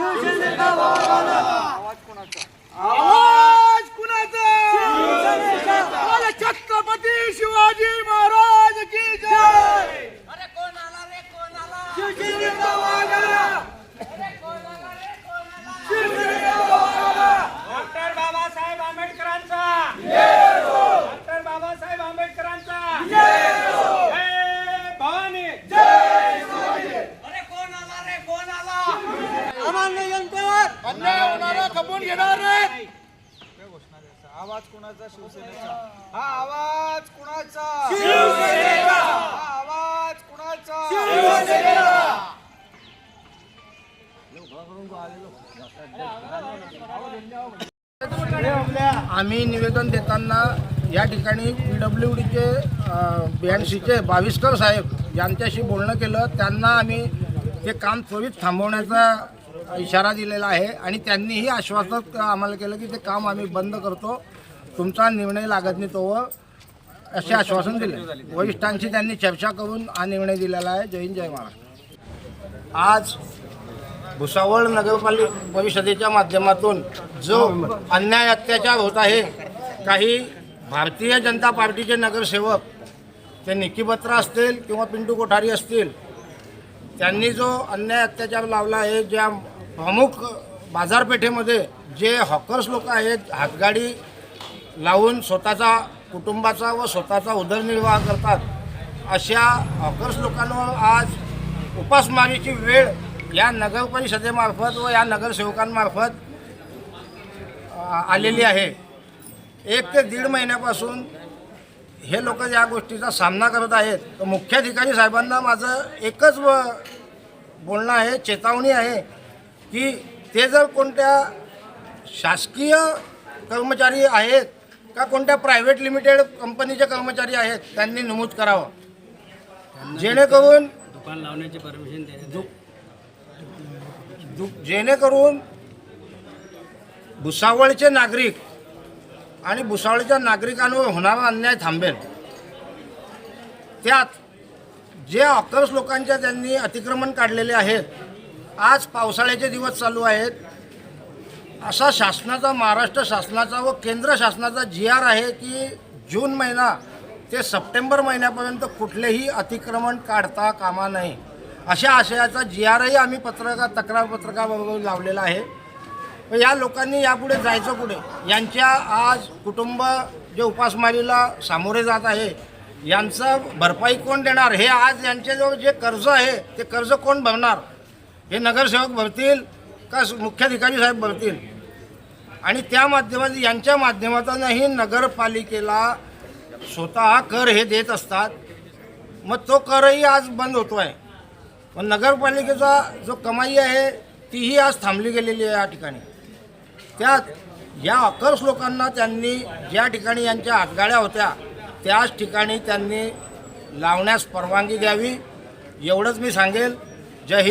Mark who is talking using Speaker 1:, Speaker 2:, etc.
Speaker 1: Türkiye'de. खपून घेणार नाही
Speaker 2: आवाज कुणाचा? शिवसेनेचा. हा आवाज कुणाचा?
Speaker 1: शिवसेनेचा.
Speaker 2: हा आवाज कुणाचा?
Speaker 1: शिवसेनेचा.
Speaker 3: आम्ही निवेदन देताना या ठिकाणी पी डब्ल्यू डीचे बी एन सीचे बाविस्कर साहेब यांच्याशी बोलणं केलं. त्यांना आम्ही ते काम त्वरित थांबवण्याचा इशारा दिलेला आहे आणि त्यांनीही आश्वासन आम्हाला केलं की ते काम आम्ही बंद करतो. तुमचा निर्णय लागत नाही तो असे आश्वासन दिले. वरिष्ठांशी त्यांनी चर्चा करून हा निर्णय दिलेला आहे. जय हिंद जय महाराष्ट्र. आज भुसावळ नगरपालिका परिषदेच्या माध्यमातून जो अन्याय अत्याचार होत आहे काही भारतीय जनता पार्टीचे नगरसेवक ते निकी बत्रा असतील किंवा पिंटू कोठारी असतील त्यांनी जो अन्याय अत्याचार लावला आहे ज्या प्रमुख बाजारपेठेमध्ये जे हॉकर्स लोक आहेत हातगाडी लावून स्वतःचा कुटुंबाचा व स्वतःचा उदरनिर्वाह करतात अशा हॉकर्स लोकांवर आज उपासमारीची वेळ या नगर परिषदेमार्फत व या नगरसेवकांमार्फत आलेली आहे. एक ते दीड महिन्यापासून हे लोक या गोष्टीचा सामना करत आहेत. तर मुख्याधिकारी साहेबांना माझं एकच बोलणं आहे चेतावणी आहे की ते जर कोणत्या शासकीय कर्मचारी आहेत का कोणत्या प्रायव्हेट लिमिटेड कंपनीचे कर्मचारी आहेत त्यांनी नमूद करावं. जेणेकरून
Speaker 4: दुकान लावण्याची परमिशन
Speaker 3: दु- जेणेकरून भुसावळचे नागरिक आणि भुसावळच्या नागरिकांवर होणारा अन्याय थांबेल. त्यात जे ऑकर्स लोकांच्या त्यांनी अतिक्रमण काढलेले आहेत आज पावसाळ्याचे दिवस चालू आहेत. असा शासनाचा महाराष्ट्र शासनाचा व केंद्र शासनाचा जी आर आहे की जून महिना ते सप्टेंबर महिन्यापर्यंत कुठलेही अतिक्रमण काढता कामा नये. अशा आशयाचा जी आरही आम्ही पत्रका तक्रार पत्रकाबरोबर लावलेला आहे. या लोकांनी यापुढे जायचं पुढे यांच्या आज कुटुंब जे उपासमारीला सामोरे जात आहे यांचं भरपाई कोण देणार? हे आज यांच्याजवळ जे कर्ज आहे ते कर्ज कोण भरणार? हे नगरसेवक भरतील का मुख्याधिकारी साहेब भरतील? आणि त्या माध्यमात यांच्या माध्यमातूनही नगरपालिकेला स्वतः कर हे देत असतात. मग तो करही आज बंद होतो आहे पण नगरपालिकेचा जो कमाई आहे तीही आज थांबली गेलेली आहे या ठिकाणी. त्यात या अकर्स लोकांना त्यांनी ज्या ठिकाणी यांच्या हातगाड्या होत्या त्याच ठिकाणी त्यांनी लावण्यास परवानगी द्यावी एवढंच मी सांगेल. जय हिंद.